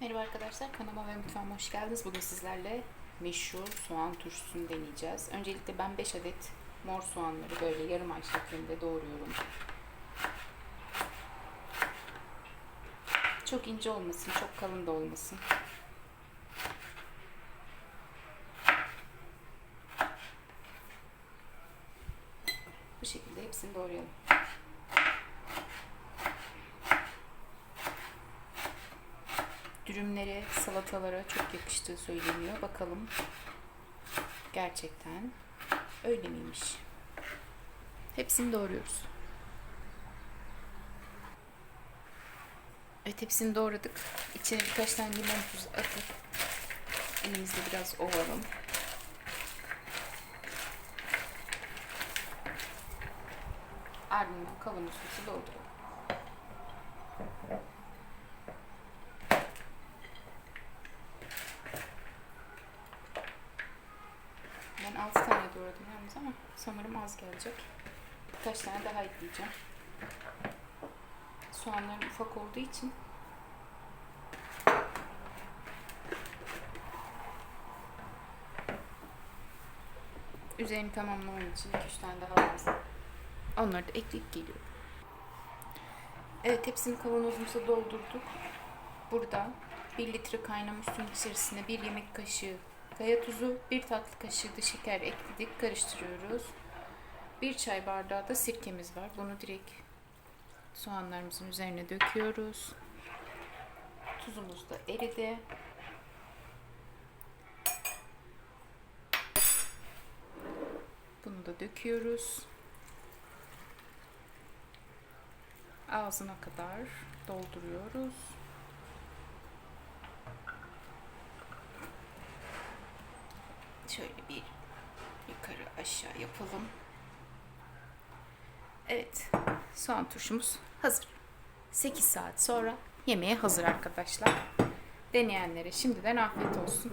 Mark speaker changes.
Speaker 1: Merhaba arkadaşlar, kanalıma ve mutfağıma hoş geldiniz. Bugün sizlerle meşhur soğan turşusunu deneyeceğiz. Öncelikle ben 5 adet mor soğanları böyle yarım ay şeklinde doğruyorum. Çok ince olmasın, çok kalın da olmasın. Bu şekilde hepsini doğrayalım. Dürümlere, salatalara çok yakıştığı söyleniyor. Bakalım gerçekten öyle miymiş? Hepsini doğruyoruz. Evet hepsini doğradık. İçine birkaç tane limon tuzu atıp elimizde biraz ovalım. Ardından kavanozumuzu dolduralım. 6 tane doğradım yalnız ama sanırım az gelecek. Birkaç tane daha ekleyeceğim. Soğanlarım ufak olduğu için üzerini tamamlamam için 2-3 tane daha lazım. Onları da ekleyip geliyorum. Evet hepsini kavanozumuza doldurduk. Burada 1 litre kaynamış suyun içerisine 1 yemek kaşığı kaya tuzu, 1 tatlı kaşığı da şeker ekledik. Karıştırıyoruz. 1 çay bardağı da sirkemiz var. Bunu direkt soğanlarımızın üzerine döküyoruz. Tuzumuz da eridi. Bunu da döküyoruz. Ağzına kadar dolduruyoruz. Şöyle bir yukarı aşağı yapalım. Evet, soğan turşumuz hazır. 8 saat sonra yemeğe hazır arkadaşlar. Deneyenlere şimdiden afiyet olsun.